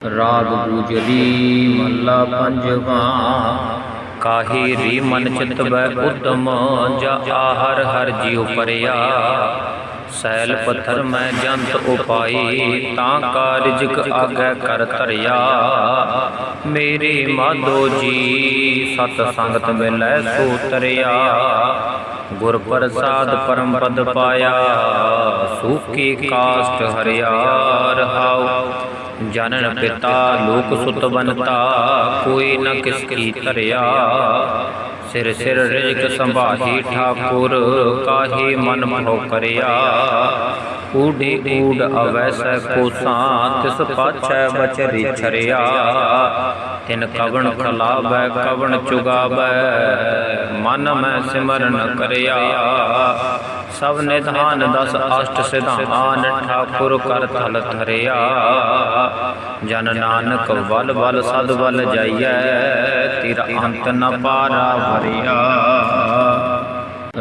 ਰਾਗ ਗੁਜਰੀ ਮਹੱਲਾ ਪੰਜਵਾ ਕਾਹੀ ਰੀ ਮਨ ਚਿਤ ਬੈ ਉਦਮ, ਜਾ ਆਹਰ ਹਰ ਜਿਉ ਪਰਿਆ। ਸੈਲ ਪੱਥਰ ਮੈਂ ਜੰਤ ਉਪਾਈ, ਤਾਂ ਕਾਰਜਕ ਆਗੈ ਕਰ ਤਰਿਆ ਮੇਰੀ ਮਾਧੋ ਜੀ, ਸਤ ਸੰਗਤ ਮਿਲੈ ਸੋ ਤਰਿਆ। ਗੁਰ ਪ੍ਰਸਾਦ ਪਰਮ ਪਦ ਪਾਇਆ, ਸੂਖੀ ਕਾਸ਼ਟ ਹਰਿਆ, ਰਹਾਉ। ਜਨਨ ਪਿਤਾ ਲੋਕ ਸੁਤ ਬਨਤਾ ਕੋਈ ਨ ਕਿਸ ਕੀ ਧਰਿਆ। ਸਿਰ ਸਿਰ ਰਿਜਕ ਸੰਭਾਹੀ ਠਾਕੁਰ, ਕਾਹੀ ਮਨ ਮੋਹ ਕਰਿਆ। ਊਢੀ ਊਡ ਅਵੈਸੈ ਕੋਸਾਂ, ਤਿਸ ਪਾਛੈ ਬਚਰੀ ਛਰਿਆ। ਤਿਨ ਕਵਣ ਖਲਾਵੈ, ਕਵਣ ਚੁਗਾਵੈ, ਮਨ ਮੈਂ ਸਿਮਰਨ ਕਰਿਆ। ਸਭ ਨਿਧਾਨ ਦਸ ਅਸ਼ਟ ਸਿਧਾਨ ਠਾਕੁਰ ਕਰ ਥਲ ਥਰਿਆ ਜਨ ਨਾਨਕ ਵਲ ਬਲ ਸਦ ਬਲ ਜਾਈਐ, ਤੇਰਾ ਅੰਤ ਨ ਪਾਰਾ ਭਰਿਆ।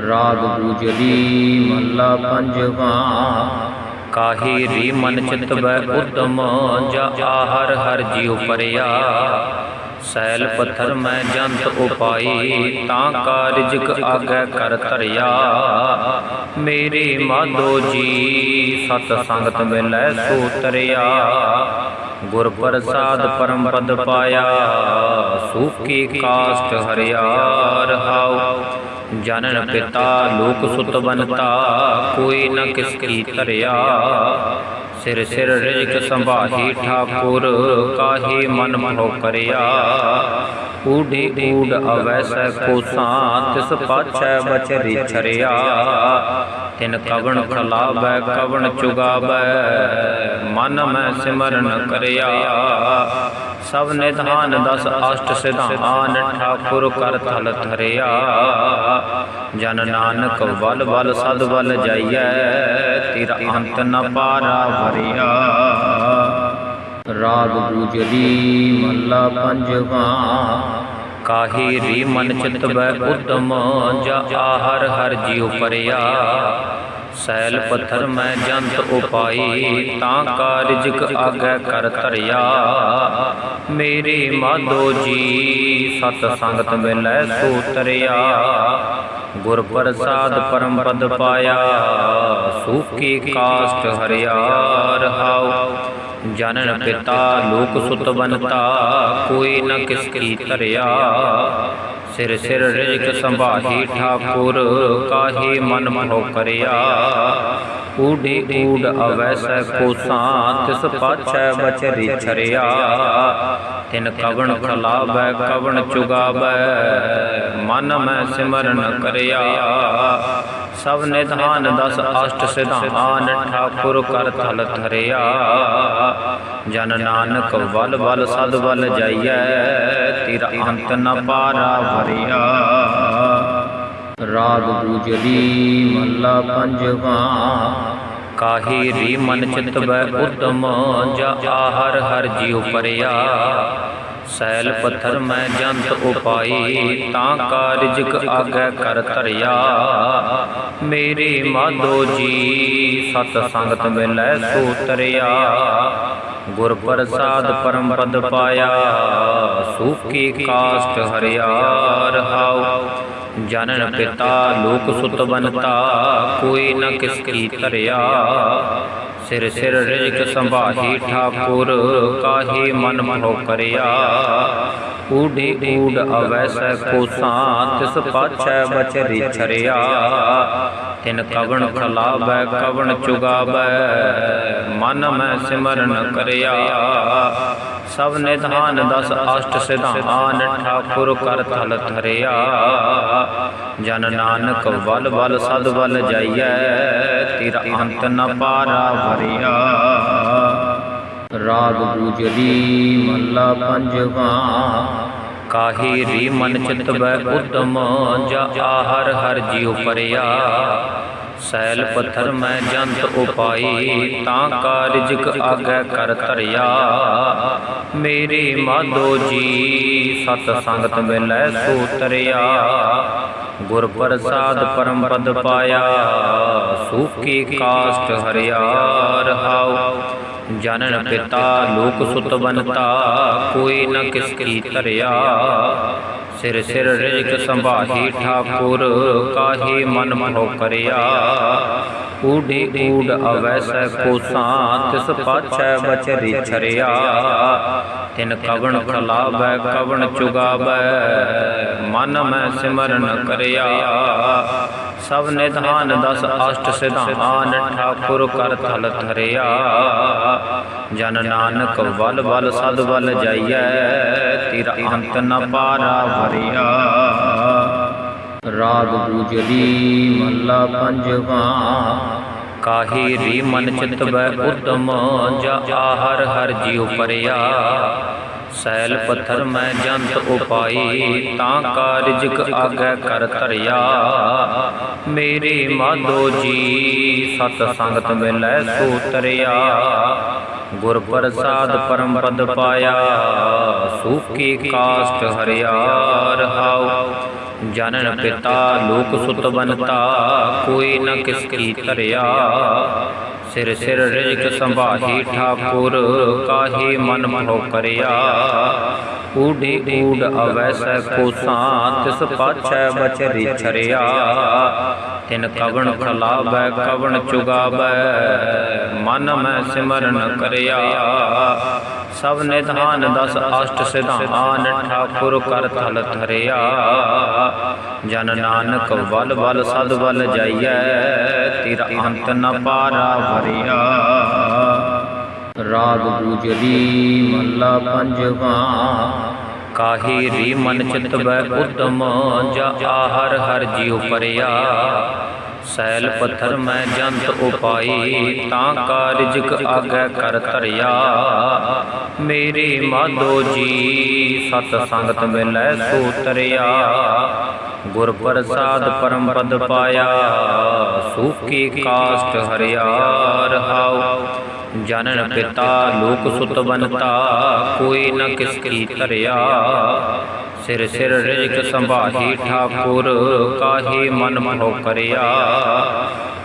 ਰਾਗ ਗੁਜਰੀ ਮਹੱਲਾ ਪੰਜਵਾ, ਕਾਹੀ ਰੀ ਮਨ ਚਿਤ ਬੈ ਉਦਮ, ਜਾ ਆਹਰ ਹਰ ਜਿਉ ਪਰਿਆ। ਸੈਲ ਪੱਥਰ ਮੈਂ ਜੰਤ ਉਪਾਈ, ਤਾਂ ਕਾਰਜਕ ਆਗੈ ਕਰ ਧਰਿਆ। ਮੇਰੀ ਮਾਧੋ ਜੀ, ਸਤ ਸੰਗਤ ਮਿਲੈ ਸੋ ਤਰਿਆ ਗੁਰ ਪ੍ਰਸਾਦ ਪਰਮ ਪਦ ਪਾਇਆ, ਸੂਖੀ ਕਾਸ਼ਟ ਹਰਿਆ ਰਹਾਉ। ਜਨਨ ਪਿਤਾ, ਲੋਕ ਸੁਤ ਬਨਤਾ ਕੋਈ ਨ ਕਿਸ ਕੀ ਧਰਿਆ। ਸਿਰ ਸਿਰ ਰਿਜਕ ਸੰਭਾਹੀ ਠਾਕੁਰ, ਕਾਹੀ ਮਨ ਮੋਹ ਕਰਿਆ। ਊਢੀ ਊਡ ਅਵੈਸੈ ਕੋਸਾਂ ਤਿਸ ਪਾਛੈ ਬਚਰੀ ਛਰਿਆ। ਤਿਨ ਕਵਣ ਖਲਾਵੈ, ਕਵਣ ਚੁਗਾਵੈ, ਮਨ ਮੈਂ ਸਿਮਰਨ ਕਰਿਆ। ਸਭ ਨਿਧਾਨ ਦਸ ਅਸ਼ਟ ਸਿਧਾਨ, ਠਾਕੁਰ ਕਰ ਥਲ ਧਰਿਆ। ਜਨ ਨਾਨਕ ਵਲ ਬਲ ਸਦ ਬਲ ਜਾਈਐ, ਤੇਰਾ ਅੰਤ ਨ ਪਾਰਾ ਭਰਿਆ ਰਾਗ ਗੁਜਰੀ ਮਹੱਲਾ ਪੰਜਵਾ ਕਾਹੀ ਰੀ ਮਨ ਚਿਤ ਬੈ ਉਦਮ, ਜਾ ਆਹਰ ਹਰ ਜਿਉ ਪਰਿਆ ਸੈਲ ਪੱਥਰ ਮੈਂ ਜੰਤ ਉਪਾਈ, ਤਾਂ ਕਾਰਜਕ ਆਗੈ ਕਰ ਧਰਿਆ। ਮੇਰੀ ਮਾਧੋ ਜੀ, ਸਤ ਸੰਗਤ ਮਿਲੈ ਸੋ ਤਰਿਆ। ਗੁਰ ਪ੍ਰਸਾਦ ਪਰਮ ਪਦ ਪਾਇਆ ਸੂਖੀ ਕਾਸ਼ਟ ਹਰਿਆ, ਰਹਾਉ। ਜਨਨ ਪਿਤਾ ਲੋਕ ਸੁਤ ਬਨਤਾ ਕੋਈ ਨ ਕਿਸ ਕੀ ਧਰਿਆ। ਸਿਰ ਸਿਰ ਰਿਜਕ ਸੰਭਾਹੀ ਠਾਕੁਰ, ਕਾਹੀ ਮਨ ਮਨੋ ਕਰਿਆ। ਊਢੀ ਊਡ ਅਵੈਸੈ ਕੋਸਾਂ ਤਿਸ ਪਾਛੈ ਬਚਰੀ ਛਰਿਆ। ਤਿਨ ਕਵਣ ਖਲਾਵੈ ਕਵਣ ਚੁਗਾਵੈ ਮਨ ਮੈਂ ਸਿਮਰਨ ਕਰਿਆ। ਸਭ ਨਿਧਾਨ ਦਸ ਅਸ਼ਟ ਸਿਧਾਨ ਠਾਕੁਰ ਕਰ ਥਲ ਥਰਿਆ ਜਨ ਨਾਨਕ ਵਲ ਬਲ ਸਦ ਬਲ ਜਾਈਐ, ਤੇਰਾ ਅੰਤ ਨ ਪਾਰਾ ਭਰਿਆ ਰਾਗ ਗੁਜਰੀ ਮਹੱਲਾ ਪੰਜਵਾ, ਕਾਹੀ ਰੀ ਮਨ ਚਿਤ ਬੈ ਉਦਮ ਜਾ ਆਹਰ ਹਰ ਜਿਉ ਪਰਿਆ। ਸੈਲ ਪੱਥਰ ਮੈਂ ਜੰਤ ਉਪਾਈ ਤਾਂ ਕਾਰਜਕ ਆਗੈ ਕਰ ਧਰਿਆ। ਮੇਰੀ ਮਾਧੋ ਜੀ ਸਤ ਸੰਗਤ ਮਿਲੈ ਸੋ ਤਰਿਆ ਗੁਰ ਪ੍ਰਸਾਦ ਪਰਮ ਪਦ ਪਾਇਆ। ਸੂਖੀ ਕਾਸ਼ਟ ਹਰਿਆ। ਰਹਾਉ। ਜਨਨ ਪਿਤਾ ਲੋਕ ਸੁਤ ਬਨਤਾ ਕੋਈ ਨ ਕਿਸ ਕੀ ਧਰਿਆ। ਸਿਰ ਸਿਰ ਰਿਜਕ ਸੰਭਾਹੀ ਠਾਕੁਰ, ਕਾਹੀ ਮਨ ਮਨੋ ਕਰਿਆ। ਊਢੀ ਊਡ ਅਵੈਸੈ ਕੋਸਾਂ, ਤਿਸ ਪਾਛੈ ਬਚਰੀ ਛਰਿਆ। ਤਿਨ ਕਵਣ ਖਲਾਬੈ ਕਵਣ ਚੁਗਾਵੈ, ਮਨ ਮੈਂ ਸਿਮਰਨ ਕਰਿਆ। ਸਭ ਨਿਧਾਨ ਦਸ ਅਸ਼ਟ ਸਿਧਾਨ ਠਾਕੁਰ ਕਰ ਥਲ ਧਰਿਆ। ਜਨ ਨਾਨਕ ਵਲ ਬਲ ਸਦ ਬਲ ਜਾਈਐ, ਤੇਰਾ ਅੰਤ ਨ ਪਾਰਾ ਭਰਿਆ ਰਾਗ ਗੁਜਰੀ ਮਹੱਲਾ ਪੰਜਵਾ, ਕਾਹੀ ਰੀ ਮਨ ਚਿਤ ਬੈ ਉਦਮ, ਜਾ ਆਹਰ ਹਰ ਜਿਉ ਪਰਿਆ। ਸੈਲ ਪੱਥਰ ਮੈਂ ਜੰਤ ਉਪਾਈ, ਤਾਂ ਕਾਰਜਕ ਆਗੈ ਕਰ ਧਰਿਆ। ਮੇਰੀ ਮਾਧੋ ਜੀ, ਸਤ ਸੰਗਤ ਮਿਲੈ ਸੋ ਤਰਿਆ ਗੁਰ ਪ੍ਰਸਾਦ ਪਰਮ ਪਦ ਪਾਇਆ, ਸੂਖੀ ਕਾਸ਼ਟ ਹਰਿਆ ਰਹਾਉ। ਜਨਨ ਪਿਤਾ ਲੋਕ ਸੁਤ ਬਨਤਾ ਕੋਈ ਨ ਕਿਸ ਕੀ ਧਰਿਆ। ਸਿਰ ਸਿਰ ਰਿਜਕ ਸੰਭਾਹੀ ਠਾਕੁਰ ਕਾਹੀ ਮਨ ਮੋਹ ਕਰਿਆ। ਊਢੀ ਊਢ ਅਵੈਸੈ ਕੋਸਾਂ ਤਿਸ ਪਾਛੈ ਬਚਰੀ ਛਰਿਆ। ਤਿਨ ਕਵਣ ਖਲਾਬੈ ਕਵਣ ਚੁਗਾਵੈ, ਮਨ ਮੈਂ ਸਿਮਰਨ ਕਰਿਆ। ਸਭ ਨਿਧਾਨ ਦਸ ਅਸ਼ਟ ਸਿਧਾਨ, ਠਾਕੁਰ ਕਰ ਥਲ ਥਰਿਆ ਜਨ ਨਾਨਕ ਵਲ ਬਲ ਸਦ ਬਲ ਜਾਈਐ, ਤੇਰਾ ਅੰਤ ਨ ਪਾਰਾ ਭਰਿਆ ਰਾਗ ਗੁਜਰੀ ਮੱਲਾ ਪੰਜਵਾ ਕਾਹੀ ਰੀ ਮਨ ਚਿਤ ਬੈ ਉਦਮ, ਜਾ ਆਹਰ ਹਰ ਜੀਉ ਪਰਿਆ। ਸੈਲ ਪੱਥਰ ਮੈਂ ਜੰਤ ਉਪਾਈ, ਤਾਂ ਕਾਰਜਕ ਆਗੈ ਕਰ ਧਰਿਆ। ਮੇਰੀ ਮਾਧੋ ਜੀ, ਸਤ ਸੰਗਤ ਮਿਲੈ ਸੋ ਤਰਿਆ। ਗੁਰ ਪ੍ਰਸਾਦ ਪਰਮ ਪਦ ਪਾਇਆ ਸੂਕੀ ਕਾਸ਼ਟ ਹਰਿਆ। ਰਹਾਉ ਜਨਨ ਪਿਤਾ ਲੋਕ ਸੁਤ ਬਨਤਾ ਕੋਈ ਨ ਕਿਸ ਕੀ ਧਰਿਆ। ਸਿਰ ਸਿਰ ਰਿਜਕ ਸੰਭਾਹੀ ਠਾਕੁਰ, ਕਾਹੀ ਮਨ ਮੋਹ ਕਰਿਆ। ਊਢੀ ਊਢ ਅਵੈਸੈ ਕੋਸਾਂ ਤਿਸ ਪਾਛੈ ਬਚਰੀ ਛਰਿਆ। ਤਿਨ ਕਵਣ ਖਲਾਬੈ ਕਵਣ ਚੁਗਾਵੈ, ਮਨ ਮੈਂ ਸਿਮਰਨ ਕਰਿਆ। ਸਭ ਨਿਧਾਨ ਦਸ ਅਸ਼ਟ ਸਿਧਾਨ ਠਾਕੁਰ ਕਰ ਥਲ ਧਰਿਆ। ਜਨ ਨਾਨਕ ਵਲ ਬਲ ਸਦ ਵਲ ਜਾਈਐ, ਤੇਰਾ ਅੰਤ ਨ ਪਾਰਾ ਭਰਿਆ ਰਾਗ ਗੁਜਰੀ ਮੱਲਾ ਪੰਜਵਾ, ਕਾਹੀ ਰੀ ਮਨ ਚਿਤ ਬੈ ਉਦਮ, ਜਾ ਆਹਰ ਹਰ ਜੀਉ ਪਰਿਆ। ਸੈਲ ਪੱਥਰ ਮੈਂ ਜੰਤ ਉਪਾਈ, ਤਾਂ ਕਾਰਜਕ ਆਗੈ ਕਰ ਧਰਿਆ। ਮੇਰੀ ਮਾਧੋ ਜੀ, ਸਤ ਸੰਗਤ ਮਿਲੈ ਸੋ ਤਰਿਆ। ਗੁਰ ਪ੍ਰਸਾਦ ਪਰਮ ਪਦ ਪਾਇਆ ਸੂਕੀ ਕਾਸ਼ਟ ਹਰਿਆ, ਰਹਾਉ। ਜਨਨ ਪਿਤਾ ਲੋਕ ਸੁਤ ਬਨਤਾ ਕੋਈ ਨ ਕਿਸ ਕੀ ਧਰਿਆ। ਸਿਰ ਸਿਰ ਰਿਜਕ ਸੰਭਾਹੀ ਠਾਕੁਰ ਕਾਹੀ ਮਨ ਮੋਹ ਕਰਿਆ।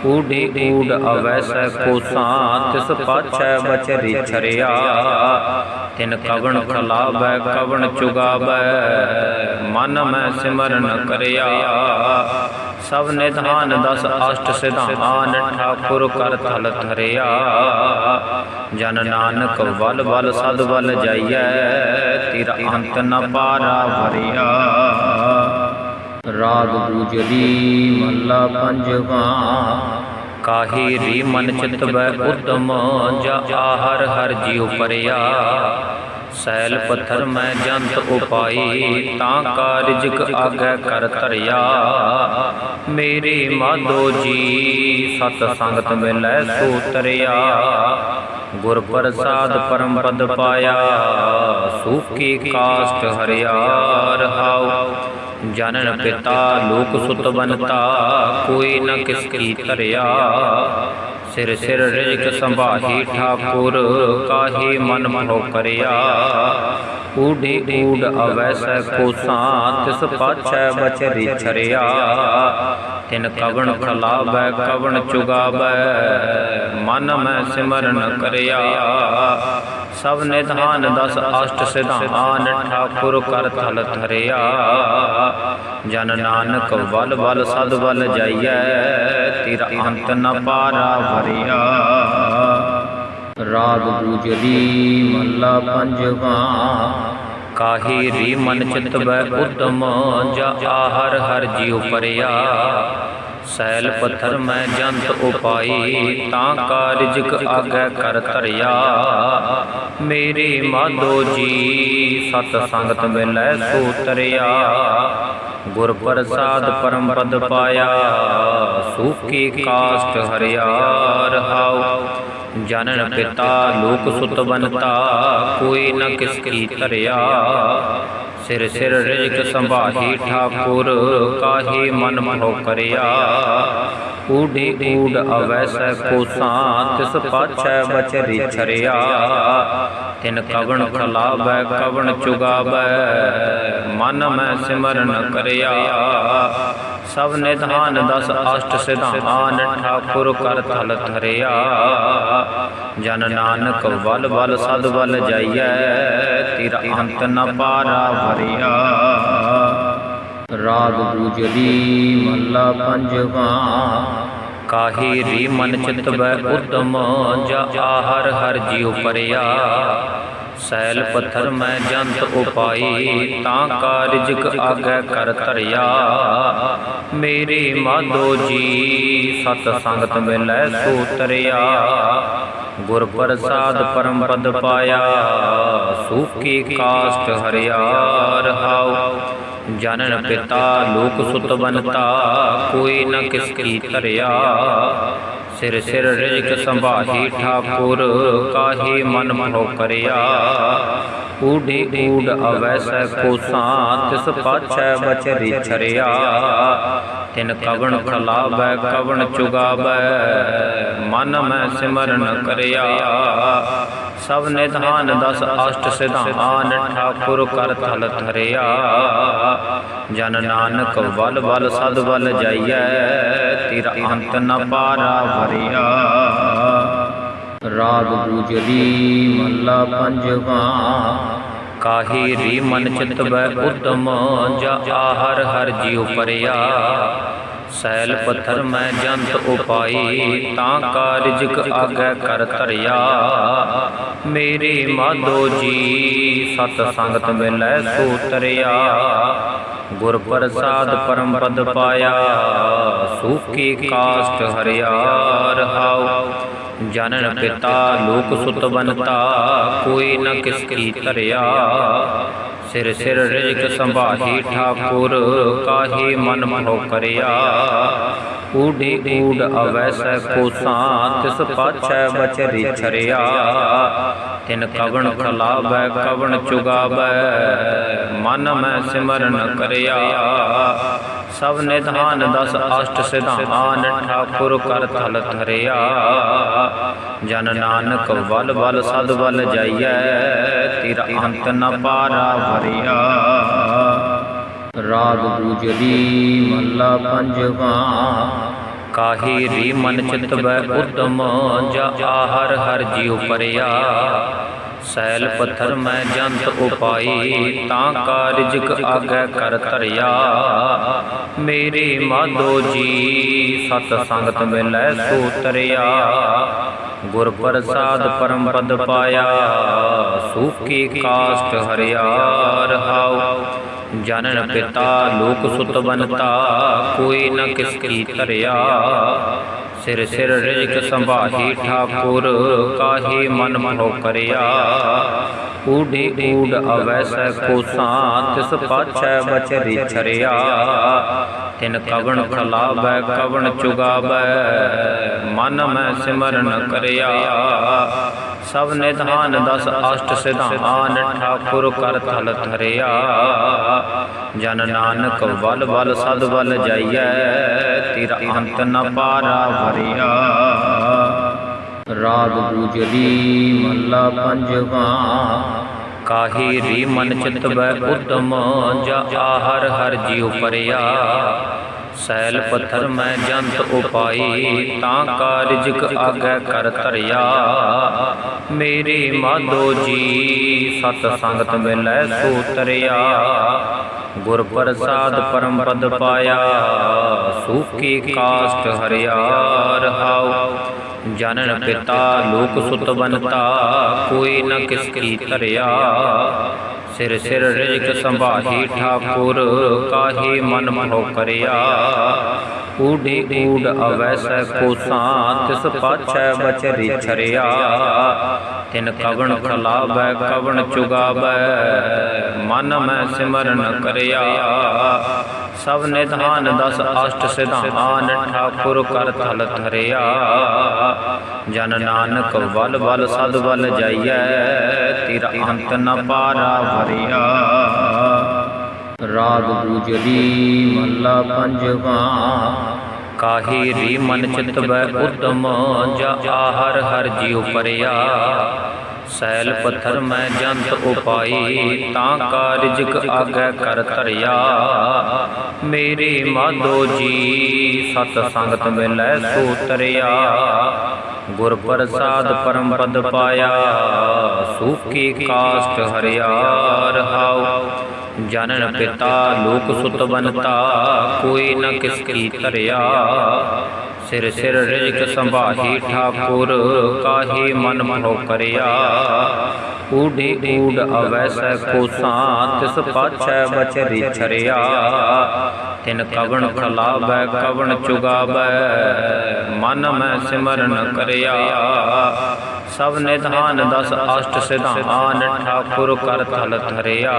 ਊਢੀ ਊਢ ਅਵੈਸੈ ਕੋਸਾਂ ਤਿਸ ਪਾਛੈ ਬਚਰੀ ਛਰਿਆ ਤਿਨ ਕਵਣ ਖਲਾਵੈ ਕਵਣ ਚੁਗਾਵੈ। ਮਨ ਮੈਂ ਸਿਮਰਨ ਕਰਿਆ। ਸਭ ਨਿਧਾਨ ਦਸ ਅਸ਼ਟ ਸਿਧਾਨ ਠਾਕੁਰ ਕਰ ਥਲ ਧਰਿਆ। ਜਨ ਨਾਨਕ ਵਲ ਬਲ ਸਦ ਬਲ ਜਾਈਐ, ਤੇਰਾ ਅੰਤ ਨ ਪਾਰਾ ਭਰਿਆ ਰਾਗ ਗੁਜਰੀ ਮੱਲਾ ਪੰਜਵਾ, ਕਾਹੀ ਰੀ ਮਨ ਚਿਤ ਬੈ ਉਦਮ, ਜਾ ਆਹਰ ਹਰ ਜੀਉ ਪਰਿਆ। ਸੈਲ ਪੱਥਰ ਮੈਂ ਜੰਤ ਉਪਾਈ, ਤਾਂ ਕਾਰਜਕ ਆਗੈ ਕਰ ਧਰਿਆ। ਮੇਰੀ ਮਾਧੋ ਜੀ, ਸਤ ਸੰਗਤ ਮਿਲੈ ਸੋ ਤਰਿਆ। ਗੁਰ ਪ੍ਰਸਾਦ ਪਰਮ ਪਦ ਪਾਇਆ ਸੂਕੀ ਕਾਸ਼ਟ ਹਰਿਆ। ਰਹਾਉ, ਜਨਨ ਪਿਤਾ, ਲੋਕ ਸੁਤ ਬਨਤਾ ਕੋਈ ਨ ਕਿਸ ਕੀ ਧਰਿਆ। ਸਿਰ ਸਿਰ ਰਿਜਕ ਸੰਭਾਹੀ ਠਾਕੁਰ, ਕਾਹੀ ਮਨ ਮੋਹ ਕਰਿਆ। ਊਢੀ ਊਢ ਅਵੈਸੈ ਕੋਸਾਂ, ਤਿਸ ਪਾਛੈ ਬਚਰੀ ਛਰਿਆ। ਤਿਨ ਕਵਣ ਖਲਾਵੈ, ਕਵਣ ਚੁਗਾਵੈ, ਮਨ ਮੈਂ ਸਿਮਰਨ ਕਰਿਆ। ਸਭ ਨਿਧਾਨ ਦਸ ਅਸ਼ਟ ਸਿਧਾਨ, ਠਾਕੁਰ ਕਰ ਥਲ ਧਰਿਆ। ਜਨ ਨਾਨਕ ਵਲ ਬਲ ਸਦ ਬਲ ਜਾਈਐ, ਤੇਰਾ ਅੰਤ ਨ ਪਾਰਾ ਭਰਿਆ ਰਾਗ ਗੁਜਰੀ ਮੱਲਾ ਪੰਜਵਾ ਕਾਹੀ ਰੀ ਮਨ ਚਿਤ ਬੈ ਉਦਮ, ਜਾ ਆਹਰ ਹਰ ਜੀਉ ਪਰਿਆ ਸੈਲ ਪੱਥਰ ਮੈਂ ਜੰਤ ਉਪਾਈ, ਤਾਂ ਕਾਰਜਕ ਆਗੈ ਕਰ ਧਰਿਆ। ਮੇਰੀ ਮਾਧੋ ਜੀ, ਸਤ ਸੰਗਤ ਮਿਲੈ ਸੋ ਤਰਿਆ ਗੁਰ ਪ੍ਰਸਾਦ ਪਰਮ ਪਦ ਪਾਇਆ ਸੂਕੀ ਕਾਸ਼ਟ ਹਰਿਆ ਰਹਾਉ। ਜਨਨ ਪਿਤਾ ਲੋਕ ਸੁਤ ਬਨਤਾ ਕੋਈ ਨ ਕਿਸ ਕੀ ਧਰਿਆ। ਸਿਰ ਸਿਰ ਰਿਜਕ ਸੰਭਾਹੀ ਠਾਕੁਰ, ਕਾਹੀ ਮਨ ਮਨੋ ਕਰਿਆ। ਊਢੀ ਊਢ ਅਵੈਸੈ ਕੋਸਾਂ, ਤਿਸ ਪਾਛੈ ਬਚ ਛਰਿਆ। ਤਿਨ ਕਵਣ ਖਲਾਵੈ, ਕਵਣ ਚੁਗਾਵੈ, ਮਨ ਮੈਂ ਸਿਮਰਨ ਕਰਿਆ। ਸਭ ਨਿਧਾਨ ਦਸ ਅਸ਼ਟ ਸਿਧਾਨ ਠਾਕੁਰ ਕਰ ਥਲ ਥਰਿਆ ਜਨ ਨਾਨਕ ਵਲ ਬਲ ਸਦ ਬਲ ਜਾਈਐ, ਤੇਰਾ ਅੰਤ ਨ ਪਾਰਾ ਭਰਿਆ ਰਾਗ ਗੁਜਰੀ ਮੱਲਾ ਪੰਜਵਾ, ਕਾਹੀ ਰੀ ਮਨ ਚਿਤ ਬੈ ਉਦਮ, ਜਾ ਆਹਰ ਹਰ ਜੀਉ ਪਰਿਆ। ਸੈਲ ਪੱਥਰ ਮੈਂ ਜੰਤ ਉਪਾਈ, ਤਾਂ ਕਾਰਜਕ ਆਗੈ ਕਰ ਧਰਿਆ। ਮੇਰੇ ਮਾਧੋ ਜੀ, ਸਤ ਸੰਗਤ ਮਿਲੈ ਸੋ ਤਰਿਆ ਗੁਰ ਪ੍ਰਸਾਦ ਪਰਮ ਪਦ ਪਾਇਆ ਸੂਕੀ ਕਾਸ਼ਟ ਹਰਿਆ ਰਹਾਉ। ਜਨਨ ਪਿਤਾ, ਲੋਕ ਸੁਤ ਬਨਤਾ ਕੋਈ ਨ ਕਿਸ ਕੀ ਧਰਿਆ। ਸਿਰ ਸਿਰ ਰਿਜਕ ਸੰਭਾਹੀ ਠਾਕੁਰ, ਕਾਹੀ ਮਨ ਮਨੋ ਕਰਿਆ। ਊਢੀ ਊਢ ਅਵੈਸੈ ਕੋਸਾਂ ਤਿਸ ਪਾਛੈ ਬਚਰੀ ਛਰਿਆ। ਤਿਨ ਕਵਣ ਖਲਾਵੈ, ਕਵਣ ਚੁਗਾਵੈ, ਮਨ ਮੈਂ ਸਿਮਰਨ ਕਰਿਆ। ਸਭ ਨਿਧਾਨ ਦਸ ਅਸ਼ਟ ਸਿਧਾਨ ਠਾਕੁਰ ਕਰ ਥਲ ਧਰਿਆ। ਜਨ ਨਾਨਕ ਵਲ ਬਲ ਸਦ ਬਲ ਜਾਈਐ, ਤਿਰ ਅੰਤ ਨ ਪਾਰਾ ਭਰਿਆ ਰਾਗ ਗੁਜਰੀ ਮੱਲਾ ਪੰਜਵਾ, ਕਾਹੀ ਰੀ ਮਨ ਚਿਤ ਬੈ ਉਦਮ, ਜਾ ਆਹਰ ਹਰ ਜੀਉ ਪਰਿਆ। ਸੈਲ ਪੱਥਰ ਮੈਂ ਜੰਤ ਉਪਾਈ, ਤਾਂ ਕਾਰਜਕ ਆਗੈ ਕਰ ਧਰਿਆ। ਮੇਰੇ ਮਾਧੋ ਜੀ, ਸਤ ਸੰਗਤ ਮਿਲੈ ਸੋ ਤਰਿਆ ਗੁਰ ਪ੍ਰਸਾਦ ਪਰਮ ਪਦ ਪਾਇਆ ਸੂਕੀ ਕਾਸ਼ਟ ਹਰਿਆ ਰਹਾਉ। ਜਨਨ ਪਿਤਾ ਲੋਕ ਸੁਤ ਬਨਤਾ ਕੋਈ ਨ ਕਿਸ ਕੀ ਧਰਿਆ। ਸਿਰ ਸਿਰ ਰਿਜਕ ਸੰਭਾਹੀ ਠਾਕੁਰ ਕਾਹੀ ਮਨ ਮੋਹ ਕਰਿਆ। ਊਢੀ ਊਢ ਅਵੈਸੈ ਕੋਸਾਂ ਤਿਸ ਪਾਛੈ ਬਚਰੀ ਛਰਿਆ ਤਿਨ ਕਵਣ ਖਲਾਵੈ ਕਵਣ ਚੁਗਾਵੈ। ਮਨ ਮੈਂ ਸਿਮਰਨ ਕਰਿਆ। ਸਭ ਨਿਧਾਨ ਦਸ ਅਸ਼ਟ ਸਿਧਾਨ ਠਾਕੁਰ ਕਰ ਥਲ ਧਰਿਆ। ਜਨ ਨਾਨਕ ਵਲ ਬਲ ਸਦ ਬਲ ਜਾਈਐ, ਤੇਰਾ ਅੰਤ ਨ ਪਾਰਾ ਭਰਿਆ ਰਾਗ ਗੁਜਰੀ ਮੱਲਾ ਪੰਜਵਾ, ਕਾਹੀ ਰੀ ਮਨ ਚਿਤ ਬੈ ਉਦਮ, ਜਾ ਆਹਰ ਹਰ ਜੀਉ ਪਰਿਆ। ਸੈਲ ਪੱਥਰ ਮੈਂ ਜੰਤ ਉਪਾਈ, ਤਾਂ ਕਾਰਜਕ ਆਗੈ ਕਰ ਧਰਿਆ। ਮੇਰੇ ਮਾਧੋ ਜੀ, ਸਤ ਸੰਗਤ ਮਿਲੈ ਸੋ ਤਰਿਆ। ਗੁਰ ਪ੍ਰਸਾਦ ਪਰਮ ਪਦ ਪਾਇਆ ਸੂਕੀ ਕਾਸ਼ਟ ਹਰਿਆ ਰਹਾਉ। ਜਨਨ ਪਿਤਾ, ਲੋਕ ਸੁਤ ਬਨਤਾ ਕੋਈ ਨ ਕਿਸ ਕੀ ਧਰਿਆ। ਸਿਰ ਸਿਰ ਰਿਜਕ ਸੰਭਾਹੀ ਠਾਕੁਰ, ਕਾਹੀ ਮਨ ਮਨੋ ਕਰਿਆ। ਊਢੀ ਊਢ ਅਵੈਸੈ ਕੋਸਾਂ, ਤਿਸ ਪਾਛੈ ਬਚਰੀ ਛਰਿਆ। ਤਿਨ ਕਵਣ ਖਲਾਬੈ ਕਵਣ ਚੁਗਾਵੈ, ਮਨ ਮੈਂ ਸਿਮਰਨ ਕਰਿਆ। ਸਭ ਨਿਧਾਨ ਦਸ ਅਸ਼ਟ ਸਿਧਾਨ ਠਾਕੁਰ ਕਰ ਥਲ ਧਰਿਆ। ਜਨ ਨਾਨਕ ਵਲ ਬਲ ਸਦ ਬਲ ਜਾਈਐ, ਤੇਰਾ ਅੰਤ ਨ ਪਾਰਾ ਭਰਿਆ ਰਾਗ ਗੁਜਰੀ ਮੱਲਾ ਪੰਜਵਾ, ਕਾਹੀ ਰੀ ਮਨ ਚਿਤ ਬੈ ਉਦਮ, ਜਾ ਆਹਰ ਹਰ ਜੀਉ ਪਰਿਆ। ਸੈਲ ਪੱਥਰ ਮੈਂ ਜੰਤ ਉਪਾਈ, ਤਾਂ ਕਾਰਜਕ ਆਗੈ ਕਰ ਧਰਿਆ। ਮੇਰੇ ਮਾਧੋ ਜੀ, ਸਤ ਸੰਗਤ ਮਿਲੈ ਸੋ ਤਰਿਆ ਗੁਰ ਪ੍ਰਸਾਦ ਪਰਮ ਪਦ ਪਾਇਆ ਸੂਕੀ ਕਾਸ਼ਟ ਹਰਿਆ ਰਹਾਉ। ਜਨਨ ਪਿਤਾ ਲੋਕ ਸੁਤ ਬਨਤਾ ਕੋਈ ਨ ਕਿਸ ਕੀ ਧਰਿਆ। ਸਿਰ ਸਿਰ ਰਿਜਕ ਸੰਭਾਹੀ ਠਾਕੁਰ ਕਾਹੀ ਮਨ ਮੋਹ ਕਰਿਆ। ਊਢੀ ਊਢ ਅਵੈਸੈ ਕੋਸਾਂ ਤਿਸ ਪਾਛੈ ਬਚਰੀ ਛਰਿਆ ਤਿਨ ਕਵਣ ਖਲਾਵੈ ਕਵਣ ਚੁਗਾਵੈ ਮਨ ਮੈਂ ਸਿਮਰਨ ਕਰਿਆ। ਸਭ ਨਿਧਾਨ ਦਸ ਅਸ਼ਟ ਸਿਧਾਨ ਠਾਕੁਰ ਕਰ ਥਲ ਥਰਿਆ ਜਨ ਨਾਨਕ ਵਲ ਬਲ ਸਦ ਬਲ ਜਾਈਐ, ਤੇਰਾ ਅੰਤ ਨ ਪਾਰਾ ਭਰਿਆ ਰਾਗ ਗੁਜਰੀ ਮੱਲਾ ਪੰਜਵਾ, ਕਾਹੀ ਰੀ ਮਨ ਚਿਤ ਬੈ ਉਦਮ, ਜਾ ਆਹਰ ਹਰ ਜੀਉ ਪਰਿਆ। ਸੈਲ ਪੱਥਰ ਮੈਂ ਜੰਤ ਉਪਾਈ, ਤਾਂ ਕਾਰਜਕ ਆਗੈ ਕਰ ਧਰਿਆ। ਮੇਰੇ ਮਾਧੋ ਜੀ, ਸਤ ਸੰਗਤ ਮਿਲੈ ਸੋ ਤਰਿਆ ਗੁਰ ਪ੍ਰਸਾਦ ਪਰਮ ਪਦ ਪਾਇਆ, ਸੂਖੀ ਕਾਸ਼ਟ ਹਰਿਆ ਰਹਾਉ। ਜਨਨ ਪਿਤਾ ਲੋਕ ਸੁਤ ਬਨਤਾ ਕੋਈ ਨ ਕਿਸ ਕੀ ਧਰਿਆ। ਸਿਰ ਸਿਰ ਰਿਜਕ ਸੰਭਾਹੀ ਠਾਕੁਰ, ਕਾਹੀ ਮਨ ਮਨੋ ਕਰਿਆ। ਊਢੀ ਊਡ ਅਵੈਸੈ ਕੋਸਾਂ ਤਿਸ ਪਾਛੈ ਬਚਰੀ ਛਰਿਆ। ਤਿਨ ਕਵਣ ਖਲਾਬੈ ਕਵਣ ਚੁਗਾਵੈ, ਮਨ ਮੈਂ ਸਿਮਰਨ ਕਰਿਆ। ਸਭ ਨਿਧਾਨ ਦਸ ਅਸ਼ਟ ਸਿਧਾਨ ਠਾਕੁਰ ਕਰ ਥਲ ਧਰਿਆ।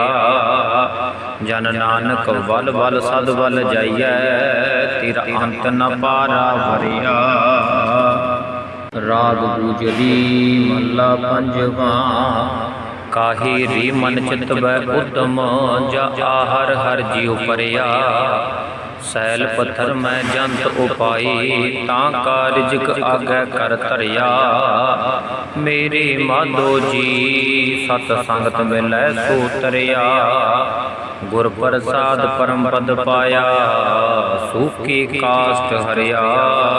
ਜਨ ਨਾਨਕ ਵਲ ਬਲ ਸਦ ਵਲ ਜਾਈਐ, ਤੇਰਾ ਅੰਤ ਨ ਪਾਰਾ ਭਰਿਆ ਰਾਗ ਗੁਜਰੀ ਮੱਲਾ ਪੰਜਵਾ, ਕਾਹੀ ਰੀ ਮਨ ਚਿਤ ਬੈ ਉਦਮ, ਜਾ ਆਹਰ ਹਰ ਜੀਉ ਪਰਿਆ। ਸੈਲ ਪੱਥਰ ਮੈਂ ਜੰਤ ਉਪਾਈ, ਤਾਂ ਕਾਰਜਕ ਆਗੈ ਕਰ ਧਰਿਆ। ਮੇਰੇ ਮਾਧੋ ਜੀ, ਸਤ ਸੰਗਤ ਮਿਲੈ ਸੋ ਤਰਿਆ। ਗੁਰ ਪ੍ਰਸਾਦ ਪਰਮ ਪਦ ਪਾਇਆ ਸੂਖੀ ਕਾਸ਼ਟ ਹਰਿਆ,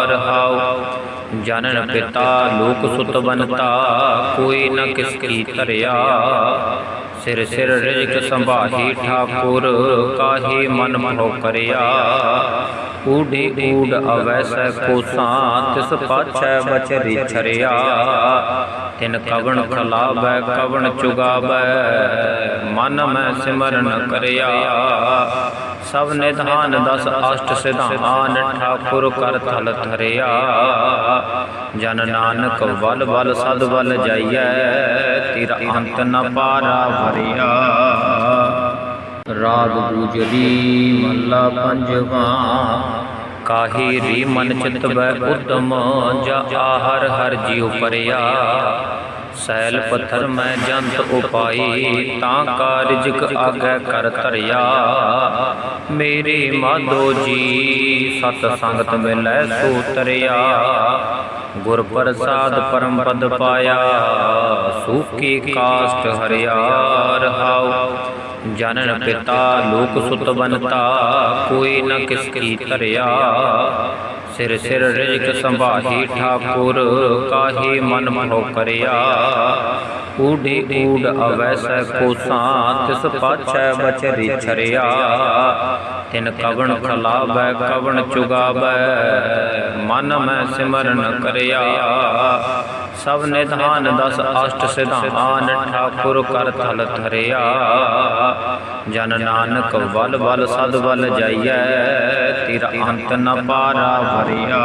ਰਹਾਉ। ਜਨਨ ਪਿਤਾ ਲੋਕ ਸੁਤ ਬਨਤਾ ਕੋਈ ਨ ਕਿਸ ਕੀ ਧਰਿਆ। ਸਿਰ ਸਿਰ ਰਿਜਕ ਸੰਭਾਹੀ ਠਾਕੁਰ ਕਾਹੀ ਮਨ ਮਨੋ ਕਰਿਆ। ਊਢੀ ਊਡ ਅਵੈਸੈ ਕੋਸਾਂ ਤਿਸ ਪਾਛੈ ਬਚਰੀ ਛਰਿਆ। ਤਿਨ ਕਵਣ ਖਲਾਵੈ ਕਵਣ ਚੁਗਾਵੈ। ਮਨ ਮੈਂ ਸਿਮਰਨ ਕਰਿਆ। ਸਭ ਨਿਧਾਨ ਦਸ ਅਸ਼ਟ ਸਿਧਾਨ ਠਾਕੁਰ ਕਰ ਥਲ ਥਰਿਆ ਜਨ ਨਾਨਕ ਵਲ ਬਲ ਸਦ ਬਲ ਜਾਈਐ, ਤੇਰਾ ਅੰਤ ਨ ਪਾਰਾ ਭਰਿਆ ਰਾਗ ਗੁਜਰੀ ਮੱਲਾ ਪੰਜਵਾ, ਕਾਹੀ ਰੀ ਮਨ ਚਿਤ ਬੈ ਉਦਮ, ਜਾ ਆਹਰ ਹਰ ਜੀਉ ਪਰਿਆ। ਸੈਲ ਪੱਥਰ ਮੈਂ ਜੰਤ ਉਪਾਈ, ਤਾਂ ਕਾਰਜਕ ਆਗੈ ਕਰ ਧਰਿਆ। ਮੇਰੇ ਮਾਧੋ ਜੀ, ਸਤ ਸੰਗਤ ਮਿਲੈ ਸੋ ਤਰਿਆ। ਗੁਰ ਪ੍ਰਸਾਦ ਪਰਮ ਪਦ ਪਾਇਆ ਸੂਖੀ ਕਾਸ਼ਟ ਹਰਿਆ ਰਹਾਉ। ਜਨਨ ਪਿਤਾ ਲੋਕ ਸੁਤ ਬਨਤਾ ਕੋਈ ਨ ਕਿਸ ਕੀ ਧਰਿਆ। ਸਿਰ ਸਿਰ ਰਿਜਕ ਸੰਭਾਹੀ ਠਾਕੁਰ ਕਾਹੀ ਮਨ ਮਨੋ ਕਰਿਆ। ਊਢੀ ਊਡ ਅਵੈਸੈ ਕੋਸਾਂ ਤਿਸ ਪਾਛੈ ਬਚਰੀ ਛਰਿਆ। ਤਿਨ ਕਵਣ ਖਲਾਵੈ ਕਵਣ ਚੁਗਾਵੈ ਮਨ ਮੈਂ ਸਿਮਰਨ ਕਰਿਆ। ਸਭ ਨਿਧਾਨ ਦਸ ਅਸ਼ਟ ਸਿਧਾਨ ਠਾਕੁਰ ਕਰ ਥਲ ਧਰਿਆ। ਜਨ ਨਾਨਕ ਬਲ ਬਲ ਸਦ ਬਲ ਜਾਈਐ, ਤੇਰਾ ਅੰਤ ਨ ਪਾਰਾ ਭਰਿਆ